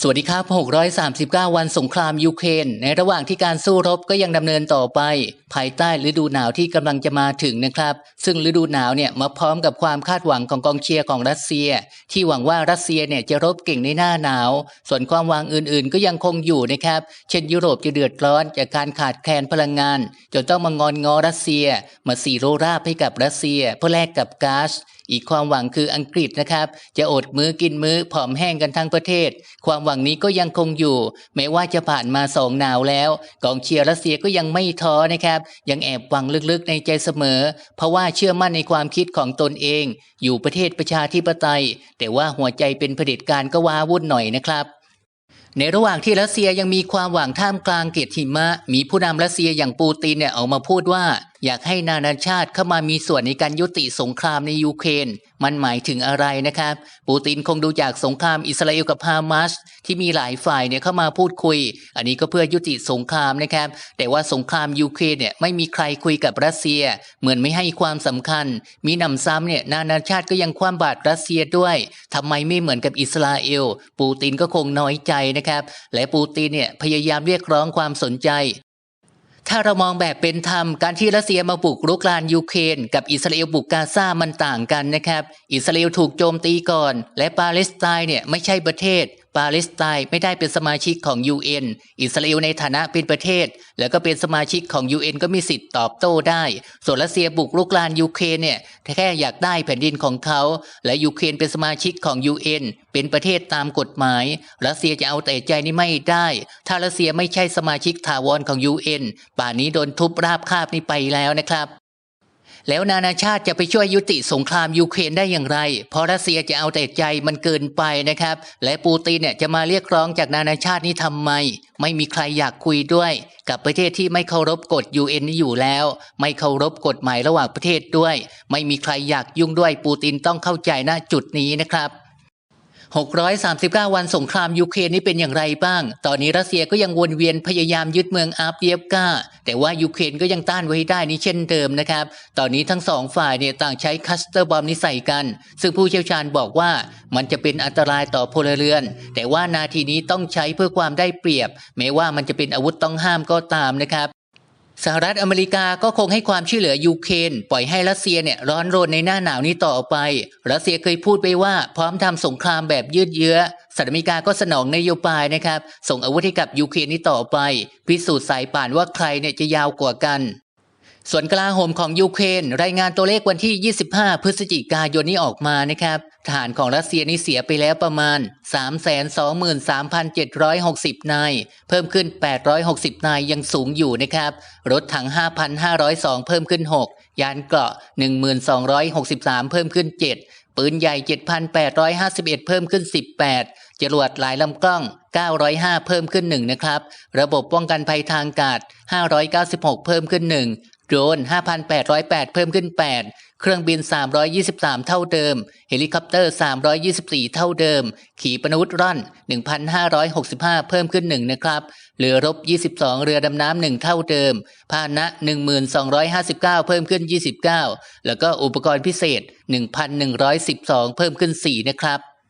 สวัสดีครับ 639 วันสงครามยูเครน ในระหว่างที่การสู้รบก็ยังดำเนินต่อไป ภายใต้ฤดูหนาวที่กำลังจะมาถึงนะครับ ซึ่งฤดูหนาวเนี่ยมาพร้อมกับความคาดหวังของกองเชียร์ของรัสเซีย ที่หวังว่ารัสเซียเนี่ยจะรบเก่งในหน้าหนาว ส่วนความหวังอื่นๆ ก็ยังคงอยู่นะครับ เช่นยุโรปจะเดือดร้อนจากการขาดแคลนพลังงาน จนต้องมางอนงอรัสเซีย มาสีโรราบให้กับรัสเซีย เพื่อแลกกับก๊าซ อีกความหวังคืออังกฤษนะครับ จะอดมื้อกินมื้อผอมแห้งกันทั้งประเทศ ความหวังนี้ก็ยังคงอยู่ แม้ว่าจะผ่านมาสองหนาวแล้ว กองเชียร์รัสเซียก็ยังไม่ท้อนะครับ ยังแอบหวังลึกๆในใจเสมอ เพราะว่าเชื่อมั่นในความคิดของตนเอง อยู่ประเทศประชาธิปไตย แต่ว่าหัวใจเป็นเผด็จการก็ว้าวุ่นหน่อยนะครับในระหว่างที่รัสเซียยังมีความหวังท่ามกลางเกียรติหิมะ มีผู้นำรัสเซียอย่างปูตินเนี่ยออกมาพูดว่า อยากให้นานาชาติเข้ามามีส่วนในการยุติสงครามในยูเครนมันหมายถึงอะไรนะครับ ปูตินคงดูจากสงครามอิสราเอลกับฮามาสที่มีหลายฝ่ายเนี่ยเข้ามาพูดคุย อันนี้ก็เพื่อยุติสงครามนะครับ แต่ว่าสงครามยูเครนเนี่ยไม่มีใครคุยกับรัสเซีย เหมือนไม่ให้ความสำคัญ มีนำซ้ำเนี่ยนานาชาติก็ยังคว่ำบาตรรัสเซียด้วยทำไมไม่เหมือนกับอิสราเอล ปูตินก็คงน้อยใจนะครับ และปูตินเนี่ยพยายามเรียกร้องความสนใจ ถ้าเรามองแบบเป็นธรรมการที่รัสเซียมาบุกรุกรานยูเครนกับอิสราเอลบุกกาซามันต่างกันนะครับ อิสราเอลถูกโจมตีก่อน และปาเลสไตน์เนี่ยไม่ใช่ประเทศ ปาเลสไตน์ไม่ได้เป็นสมาชิกของ UN อิสราเอลในฐานะเป็นประเทศ แล้วก็เป็นสมาชิกของ UN ก็มีสิทธิ์ตอบโต้ได้ ส่วนรัสเซียบุกรุกรานยูเครนเนี่ยแค่อยากได้แผ่นดินของเขา และยูเครนเป็นสมาชิกของ UN เป็นประเทศตามกฎหมาย รัสเซียจะเอาแต่ใจนี่ไม่ได้ ถ้ารัสเซียไม่ใช่สมาชิกถาวรของ UN ป่านนี้โดนทุบราบคาบนี่ไปแล้วนะครับ แล้วนานาชาติจะไปช่วยยุติสงครามยูเครนได้อย่างไร เพราะรัสเซียจะเอาแต่ใจมันเกินไปนะครับ และปูตินเนี่ยจะมาเรียกร้องจากนานาชาตินี้ทำไม ไม่มีใครอยากคุยด้วย กับประเทศที่ไม่เคารพกฎ UN นี้อยู่แล้ว ไม่เคารพกฎหมายระหว่างประเทศด้วย ไม่มีใครอยากยุ่งด้วยปูตินต้องเข้าใจณจุดนี้นะครับ 639 วันสงครามยูเครนนี่เป็นอย่างไรบ้าง ตอนนี้รัสเซียก็ยังวนเวียนพยายามยึดเมืองอาร์เดียฟกาแต่ว่ายูเครนก็ยังต้านไว้ได้นี่เช่นเดิมนะครับ ตอนนี้ทั้งสองฝ่ายเนี่ยต่างใช้คัสเตอร์บอมนี้ใส่กัน ซึ่งผู้เชี่ยวชาญบอกว่ามันจะเป็นอันตรายต่อพลเรือน แต่ว่านาทีนี้ต้องใช้เพื่อความได้เปรียบ แม้ว่ามันจะเป็นอาวุธต้องห้ามก็ตามนะครับ สหรัฐอเมริกาก็คงให้ความช่วยเหลือยูเครนปล่อยให้รัสเซียเนี่ยร้อนรนในหน้าหนาวนี้ต่อไป รัสเซียเคยพูดไปว่าพร้อมทำสงครามแบบยืดเยื้อสหรัฐอเมริกาก็สนองนโยบายนะครับ ส่งอาวุธให้กับยูเครนนี้ต่อไป พิสูจน์สายป่านว่าใครเนี่ยจะยาวกว่ากัน ส่วนกลาโหมของยูเครนรายงานตัวเลขวันที่ 25 พฤศจิกายนนี้ออกมานะครับทหารของรัสเซียนี่เสียไปแล้วประมาณ 323,760 นาย เพิ่มขึ้น 860 นายยังสูงอยู่นะครับ รถถัง 5,502 เพิ่มขึ้น 6 ยานเกราะ 1,263 เพิ่มขึ้น 7 ปืนใหญ่ 7,851 เพิ่มขึ้น 18 จรวดหลายลำกล้อง 905 เพิ่มขึ้น 1 นะครับ ระบบป้องกันภัยทางอากาศ 596 เพิ่มขึ้น 1 โดรน 5,808 เพิ่มขึ้น 8 เครื่องบิน 323 เท่าเดิม เฮลิคอปเตอร์ 324 เท่าเดิม ขีปนาวุธร่อน 1,565 เพิ่มขึ้น 1 นะครับเรือรบ 22 เรือดำน้ำ 1 เท่าเดิม พาหนะ 1,259 เพิ่มขึ้น 29 แล้วก็อุปกรณ์พิเศษ 1,112 เพิ่มขึ้น 4 นะครับ